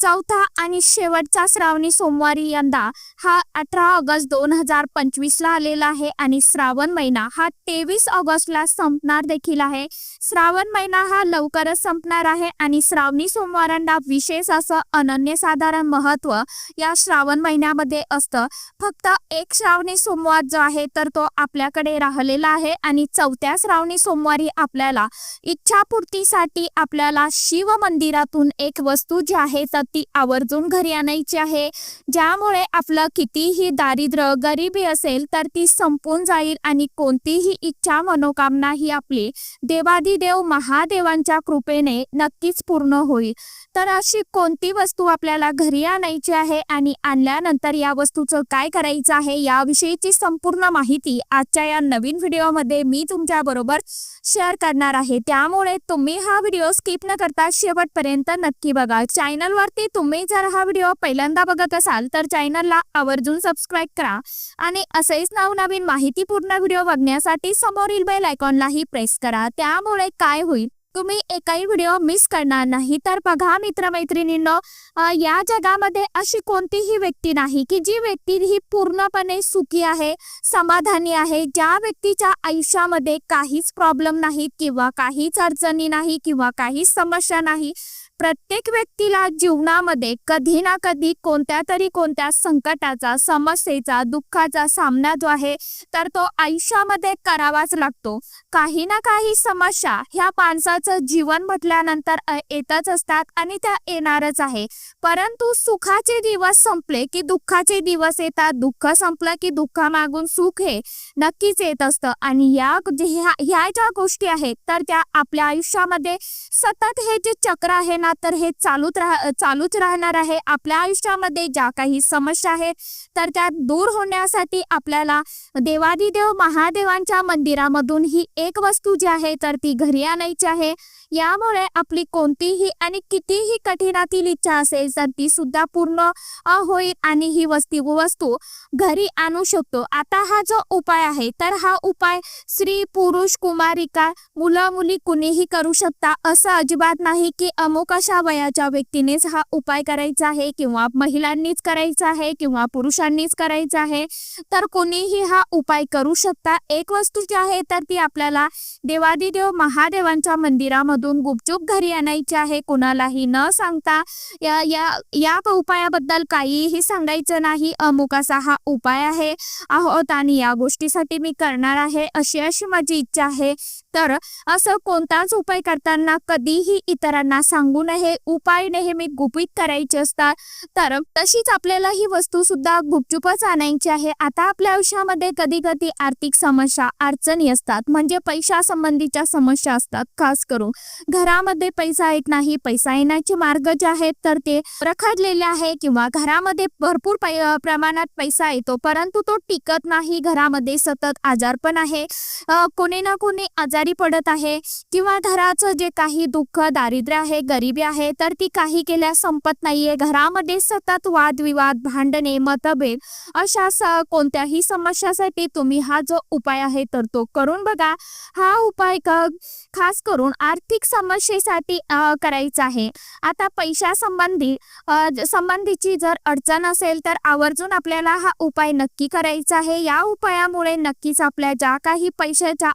चौथा आणि शेवटचा श्रावणी सोमवारी यंदा हा अठरा ऑगस्ट दोन हजार पंचवीसला आलेला आहे आणि श्रावण महिना हा तेवीस ऑगस्टला संपणार देखील आहे. श्रावण महिना हा लवकरच संपणार आहे आणि श्रावणी सोमवारांना विशेष असं अनन्यसाधारण महत्त्व या श्रावण महिन्यामध्ये असतं. फक्त एक श्रावणी सोमवार जो आहे तर तो आपल्याकडे राहिलेला आहे आणि चौथ्या श्रावणी सोमवारी आपल्याला इच्छापूर्तीसाठी आपल्याला शिव मंदिरातून एक वस्तू जी आहे तर ती आवर्जून घरी आणायची आहे. ज्यामुळे आपलं कितीही दारिद्र्य गरिबी असेल तर ती संपून जाईल आणि कोणतीही इच्छा मनोकामना ही आपली देवादिदेव महादेवांच्या कृपेने नक्कीच पूर्ण होईल. तर अशी कोणती वस्तू आपल्याला घरी आणायची आहे आणि आणल्यानंतर या वस्तूचं काय करायचं आहे याविषयीची संपूर्ण माहिती आजच्या या नवीन व्हिडिओमध्ये मी तुमच्या बरोबर शेअर करणार आहे. त्यामुळे तुम्ही हा व्हिडिओ स्किप न करता शेवटपर्यंत नक्की बघा. चॅनलवरती तुम्ही जर हा व्हिडिओ पहिल्यांदा बघत असाल तर चॅनलला आवर्जून सबस्क्राईब करा. आणि असेच नवनवीन माहितीपूर्ण व्हिडिओ बघण्यासाठी समोरील बेल आयकॉनलाही प्रेस करा. त्यामुळे काय होईल? तुम्ही एकही व्हिडिओ मिस करणार नाही. तर बघा मित्रमैत्रिणींनो या जगामध्ये अशी कोणतीही व्यक्ती नाही की जी व्यक्ती ही पूर्णपणे सुखी आहे समाधानी आहे. ज्या व्यक्तीच्या आयुष्यामध्ये काहीच प्रॉब्लेम नाहीत किंवा काहीच अडचणी नाही किंवा काहीच समस्या नाही प्रत्येक व्यक्तीला जीवनामध्ये कधी ना कधी कोणत्या तरी कोणत्या संकटाचा समस्येचा दुःखाचा सामना जो आहे तर तो आयुष्यामध्ये करावाच लागतो. काही ना काही समस्या ह्या माणसाचं जीवन म्हटल्यानंतर येतच असतात आणि त्या येणारच आहे. परंतु सुखाचे दिवस संपले की दुःखाचे दिवस येतात. दुःख संपलं की दुःखामागून सुख हे नक्कीच येत असतं. आणि या ह्या ज्या गोष्टी आहेत तर त्या आपल्या आयुष्यामध्ये सतत हे जे चक्र आहे ना तर हे चालूच राह चालूच राहणार आहे. आपल्या आयुष्यामध्ये ज्या काही समस्या आहेत तर त्या दूर होण्यासाठी आपल्याला देवादिदेव महादेवांच्या मंदिरामधून ही एक वस्तू जी आहे तर ती घरी आणायची आहे. यामुळे आपली कोणतीही आणि कितीही कठीणातील इच्छा असेल तर ती सुद्धा पूर्ण होईल आणि ही वस्ती वस्तू घरी आणू शकतो. आता हा जो उपाय आहे तर हा उपाय स्त्री पुरुष कुमारिका मुलं मुली कुणीही करू शकता. असं अजिबात नाही की अमुक अशा वयाच्या व्यक्तीनेच हा उपाय करायचा आहे किंवा महिलांनीच करायचा आहे किंवा पुरुषांनीच करायचा आहे तर कोणीही हा उपाय करू शकता. एक वस्तू जी आहे तर ती आपल्याला देवादिदेव महादेवांच्या मंदिरामधून गुपचूप घरी आणायची आहे. कुणालाही न सांगता या या या उपायाबद्दल काहीही सांगायचं नाही. अमुक असा हा उपाय आहे. आहोत आणि या गोष्टीसाठी मी करणार आहे अशी अशी माझी इच्छा आहे. तर असं कोणताच उपाय करताना कधीही इतरांना सांगू हे उपाय नेहमी गुपित करायचे असतात. तर तशीच आपल्याला ही वस्तू सुद्धा गुपचूपच आणायची आहे. आता आपल्या आयुष्यामध्ये कधी कधी आर्थिक समस्या अडचणी असतात. म्हणजे पैशा संबंधीच्या समस्या असतात. खास करून घरामध्ये पैसा येत नाही पैसा येण्याचे मार्ग जे आहेत तर ते रखडलेले आहे किंवा घरामध्ये भरपूर प्रमाणात पैसा येतो. परंतु तो टिकत नाही. घरामध्ये सतत आजार पण आहे. कोणी ना कोणी आजारी पडत आहे. किंवा घराचं जे काही दुःख दारिद्र्य आहे गरीब आहे तर ती काही केल्यास संपत नाहीये. घरामध्ये सतत वादविवाद भांडणे मतभेद अशा कोणत्याही समस्यासाठी तुम्ही हा जो उपाय आहे तर तो करून बघा. हा उपाय खास करून आर्थिक समस्येसाठी करायचा आहे. आता पैशासंबंधी संबंधीची जर अडचण असेल तर आवर्जून आपल्याला हा उपाय नक्की करायचा आहे. या उपायामुळे नक्कीच आपल्या ज्या काही पैशाच्या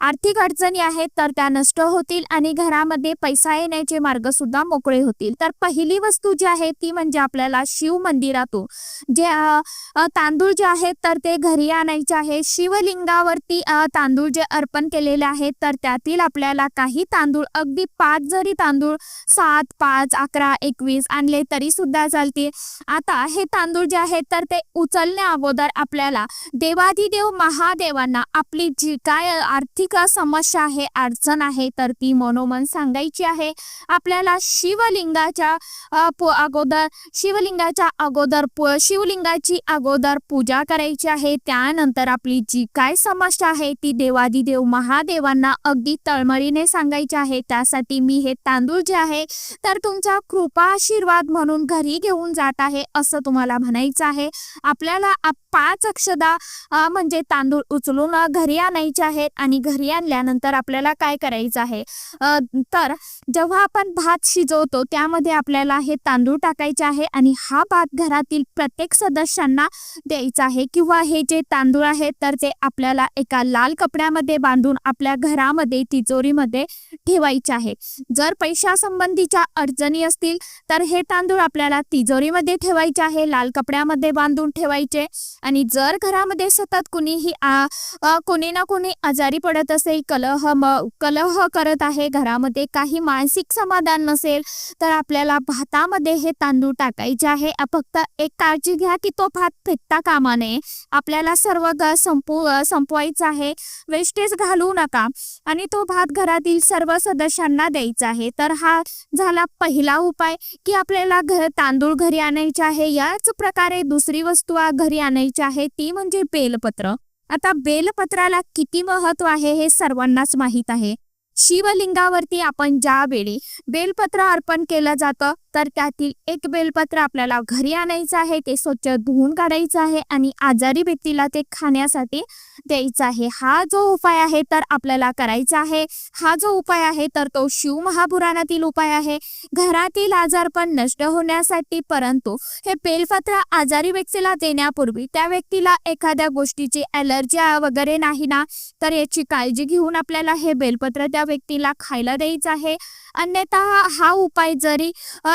आर्थिक अडचणी आहेत तर त्या नष्ट होतील आणि घरामध्ये पैसा येण्याचे मार्ग सुद्धा मोकळे होतील. तर पहिली वस्तू जी आहे ती म्हणजे आपल्याला शिव मंदिरातून जे तांदूळ जे आहेत तर ते घरी आणायचे आहे. शिवलिंगावरती तांदूळ जे अर्पण केलेले आहेत तर त्यातील आपल्याला काही तांदूळ अगदी पाच जरी तांदूळ सात पाच अकरा एकवीस आणले तरी सुद्धा चालतील. आता हे तांदूळ जे आहेत तर ते उचलण्या अगोदर आपल्याला देवादिदेव महादेवांना आपली जी काय आर्थिक समस्या आहे अडचण आहे तर ती मनोमन सांगायची आहे. आपल्याला शिवलिंगाच्या अगोदर शिवलिंगाच्या अगोदर शिवलिंगाची अगोदर पूजा करायची आहे. त्यानंतर आपली जी काय समस्या आहे ती देवादिदेव महादेवांना अगदी तळमळीने सांगायची आहे. त्यासाठी मी हे तांदूळ जे आहे तर तुमचा कृपा आशीर्वाद म्हणून घरी घेऊन जात आहे असं तुम्हाला म्हणायचं आहे. आपल्याला पाच अक्षदा म्हणजे तांदूळ उचलून घरी आणायचे आहेत आणि घरी आणल्यानंतर आपल्याला काय करायचं आहे? तर जेव्हा आपण भात शिजवतो त्यामध्ये आपल्याला हे तांदूळ टाकायचे आहे आणि हा भात घरातील प्रत्येक सदस्यांना द्यायचा आहे. किंवा हे जे तांदूळ आहेत तर ते आपल्याला एका लाल कपड्यामध्ये बांधून आपल्या घरामध्ये तिजोरीमध्ये ठेवायचे आहे. जर पैशासंबंधीच्या अडचणी असतील तर हे तांदूळ आपल्याला तिजोरीमध्ये ठेवायचे आहे लाल कपड्यामध्ये बांधून ठेवायचे. आणि जर घरामध्ये सतत कुणीही आ- कोणी ना कोणी आजारी पडत असेल कलह म कलह करत आहे घरामध्ये काही मानसिक समाधान नसेल तर आपल्याला भातामध्ये हे तांदूळ टाकायचे आहे. फक्त एक काळजी घ्या की तो भात फेकता कामा नये. आपल्याला सर्व संपू संपवायचा आहे. वेस्टेज घालू नका. आणि तो भात घरातील सर्व सदस्यांना द्यायचा आहे. तर हा झाला पहिला उपाय की आपल्याला घर तांदूळ घरी आणायचे आहे. याच प्रकारे दुसरी वस्तू घरी आणायची आहे. ती म्हणजे बेलपत्र. आता बेलपत्राला किती महत्त्व आहे हे सर्वांनाच माहीत आहे. शिवलिंगावरती आपण ज्यावेळी बेलपत्र अर्पण केलं जातं तर त्यातील एक बेलपत्र आपल्याला घरी आणायचं आहे ते स्वच्छ धुवून काढायचं आहे आणि आजारी व्यक्तीला ते खाण्यासाठी द्यायचं आहे. हा जो उपाय आहे तर आपल्याला करायचा आहे. हा जो उपाय आहे तर तो शिव महापुराणातील उपाय आहे. घरातील आजारपण नष्ट होण्यासाठी परंतु हे बेलपत्र आजारी व्यक्तीला देण्यापूर्वी त्या व्यक्तीला एखाद्या गोष्टीची ॲलर्जी वगैरे नाही ना तर याची काळजी घेऊन आपल्याला हे बेलपत्र त्या व्यक्तीला खायला द्यायचं आहे. अन्यथा हा उपाय जरी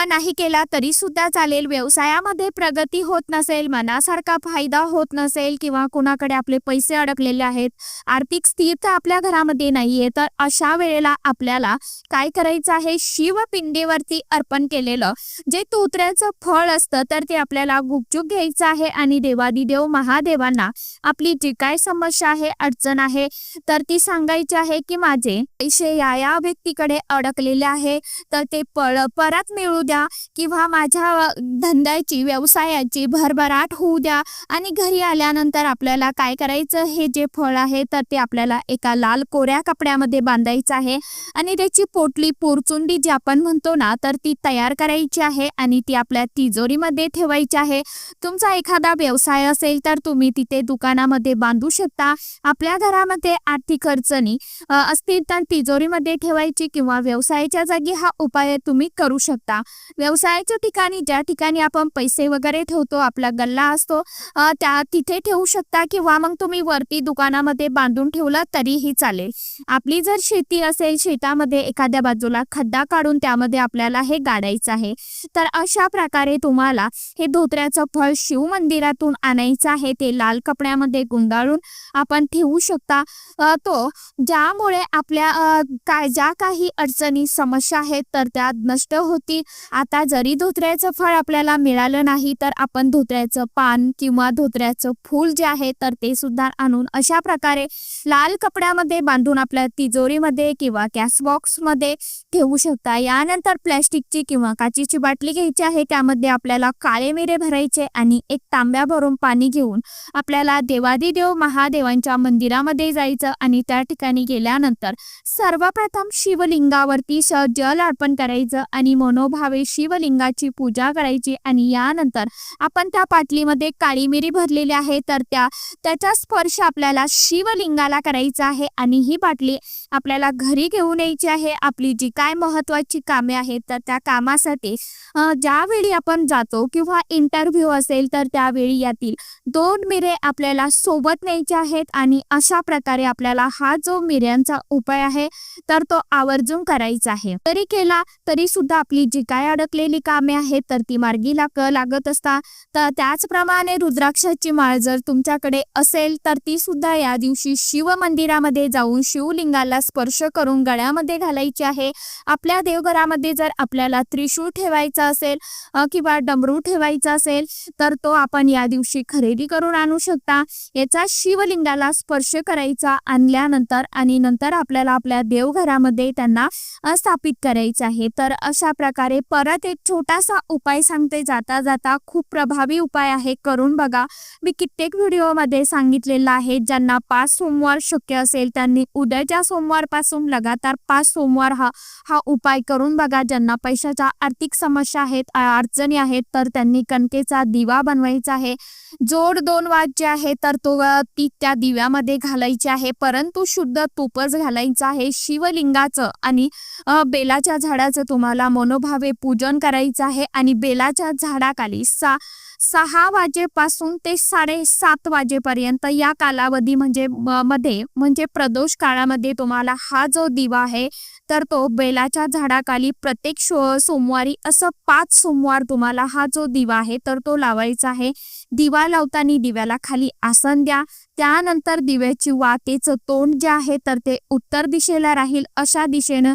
नाही केला तरी सुद्धा चालेल. व्यवसायामध्ये प्रगती होत नसेल मनासारखा फायदा होत नसेल किंवा कुणाकडे आपले पैसे अडकलेले आहेत आर्थिक स्थिरता आपल्या घरामध्ये नाहीये तर अशा वेळेला आपल्याला काय करायचं आहे? शिवपिंडीवरती अर्पण केलेलं जे तोत्र्याचं फळ असतं तर ते आपल्याला गुपचूप घ्यायचं आहे आणि देवादिदेव महादेवांना आपली जी काय समस्या आहे अडचण आहे तर ती सांगायची आहे की माझे पैसे या या व्यक्तीकडे अडकलेले आहे. तर ते पळ परत मिळू द्या किंवा माझ्या धंद्याची व्यवसायाची भरभराट होऊ द्या. आणि घरी आल्यानंतर आपल्याला काय करायचं? हे जे फळ आहे तर ते आपल्याला एका लाल कोऱ्या कपड्यामध्ये बांधायचं आहे. आणि त्याची पोटली पोरचुंडी जी आपण म्हणतो ना तर ती तयार करायची आहे आणि ती आपल्या तिजोरीमध्ये ठेवायची आहे. तुमचा एखादा व्यवसाय असेल तर तुम्ही तिथे दुकानामध्ये बांधू शकता. आपल्या घरामध्ये आर्थिक अडचणी असतील तर तिजोरीमध्ये ठेवायची किंवा व्यवसायाच्या जागी हा उपाय तुम्ही करू शकता. व्यवसायाच्या ठिकाणी ज्या ठिकाणी आपण पैसे वगैरे ठेवतो आपला गल्ला असतो त्या तिथे ठेवू शकता किंवा मग तुम्ही वरती दुकानामध्ये बांधून ठेवला तरीही चालेल. आपली जर शेती असेल शेतामध्ये एखाद्या बाजूला खड्डा काढून त्यामध्ये आपल्याला हे गाडायचं आहे. तर अशा प्रकारे तुम्हाला हे धोत्र्याचं फळ शिव मंदिरातून आणायचं आहे. ते लाल कपड्यामध्ये गुंडाळून आपण ठेवू शकता. तो ज्यामुळे आपल्या काय ज्या काही अडचणी समस्या आहेत तर त्या नष्ट होती आता जरी धोत्र्याचं फळ आपल्याला मिळालं नाही तर आपण धोत्र्याचं पान किंवा धोत्र्याचं फूल जे आहे तर ते सुद्धा आणून अशा प्रकारे लाल कपड्यामध्ये बांधून आपल्या तिजोरीमध्ये किंवा गॅस बॉक्समध्ये ठेवू शकता. यानंतर प्लॅस्टिकची किंवा काचीची बाटली घ्यायची आहे त्यामध्ये आपल्याला काळे मिरे भरायचे आणि एक तांब्या भरून पाणी घेऊन आपल्याला देवादिदेव महादेवांच्या मंदिरामध्ये जायचं आणि त्या ठिकाणी गेल्यानंतर सर्वप्रथम शिवलिंगावरती स जल अर्पण करायचं आणि मनोभावे शिवलिंगाची पूजा करायची आणि यानंतर आपण त्या पाटलीमध्ये काळी मिरी भरलेली आहे तर त्या त्याचा स्पर्श आपल्याला शिवलिंगाला करायचा आहे आणि ही बाटली आपल्याला घरी घेऊन यायची आहे. आपली जी काय महत्वाची कामे आहेत तर त्या कामासाठी ज्यावेळी आपण जातो किंवा इंटरव्ह्यू असेल तर त्यावेळी यातील दोन मिरे आपल्याला सोबत न्यायचे आहेत आणि अशा प्रकारे आपल्याला हा जो मिऱ्यांचा उपाय आहे तर तो आवर्जून करायचा आहे. तरी केला तरी सुद्धा आपली जी काय अडकलेली कामे आहेत तर ती मार्गी लाग लागत असता. तर त्याचप्रमाणे रुद्राक्षाची माळ जर तुमच्याकडे असेल तर ती सुद्धा या दिवशी शिव मंदिरामध्ये जाऊन शिवलिंगाला स्पर्श करून गळ्यामध्ये घालायची आहे. आपल्या देवघरामध्ये जर आपल्याला त्रिशूळ ठेवायचा असेल किंवा डमरू ठेवायचा असेल तर तो आपण या दिवशी खरेदी करून आणू शकता. याचा शिवलिंगाला स्पर्श करायचा आणल्यानंतर आणि नंतर आपल्याला आपल्या देवघरामध्ये त्यांना स्थापन स्थापित करायचं आहे. तर अशा प्रकारे परत एक छोटासा उपाय सांगते. जाता जाता खूप प्रभावी उपाय आहे. करून बघा. मी कित्येक व्हिडिओमध्ये सांगितलेलं आहे. ज्यांना पाच सोमवार शक्य असेल त्यांनी उद्याच्या सोमवारपासून लगातार पाच सोमवार हा हा उपाय करून बघा. ज्यांना पैशाच्या आर्थिक समस्या आहेत अडचणी आहेत तर त्यांनी कणकेचा दिवा बनवायचा आहे. जोड दोन वाद जे आहे तर तो ती त्या दिव्यामध्ये घालायची आहे. परंतु शुद्ध तुपच घालायचं आहे. शिवलिंगाचं आणि बेलाच्या झाडाचं तुम्हाला मनोभावे पूजन करायचं आहे आणि बेलाच्या झाडाखाली सा सहा वाजेपासून ते साडेसात वाजेपर्यंत या कालावधी म्हणजे मध्ये म्हणजे प्रदोष काळामध्ये तुम्हाला हा जो दिवा आहे तर तो बेलाच्या झाडाखाली प्रत्येक सोमवारी असं पाच सोमवार तुम्हाला हा जो दिवा आहे तर तो लावायचा आहे. दिवा लावताना दिव्याला खाली आसन द्या. त्यानंतर दिव्याची वातेचं तोंड जे आहे तर ते उत्तर दिशेला राहील. अशा दिशेनं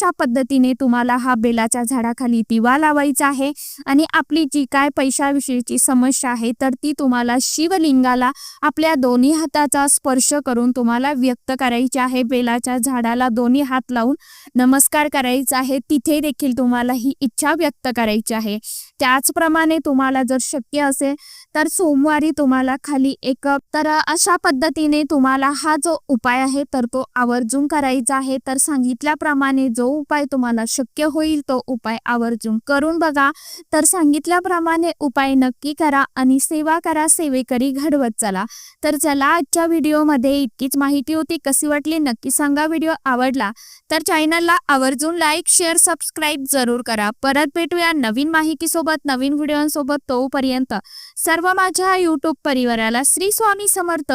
अशा पद्धतीने तुम्हाला हा बेलाच्या झाडाखाली दिवा लावायचा आहे आणि आपली जी काय पैशाविषयीची समस्या आहे तर ती तुम्हाला शिवलिंगाला आपल्या दोन्ही हाताचा स्पर्श करून तुम्हाला व्यक्त करायची आहे. बेलाच्या झाडाला दोन्ही हात लावून नमस्कार करायचा आहे. तिथे देखील तुम्हाला ही इच्छा व्यक्त करायची आहे. त्याचप्रमाणे तुम्हाला जर शक्य असेल तर सोमवारी तुम्हाला खाली एक तर अशा पद्धतीने तुम्हाला हा जो उपाय आहे तर तो आवर्जून करायचा आहे. तर सांगितल्याप्रमाणे जो उपाय तुम्हाला शक्य होईल तो उपाय आवर्जून करून बघा. तर सांगितल्याप्रमाणे उपाय नक्की करा आणि सेवा करा सेवेकरी घडवत चला. तर चला आजच्या व्हिडिओमध्ये इतकीच माहिती होती. कशी वाटली नक्की सांगा. व्हिडिओ आवडला तर चॅनलला आवर्जून लाईक शेअर सबस्क्राईब जरूर करा. परत भेटूया नवीन माहितीसोबत नवीन व्हिडिओसोबत तोपर्यंत. सर्व माझ्या यूट्यूब परिवाराला श्री स्वामी समर्थ.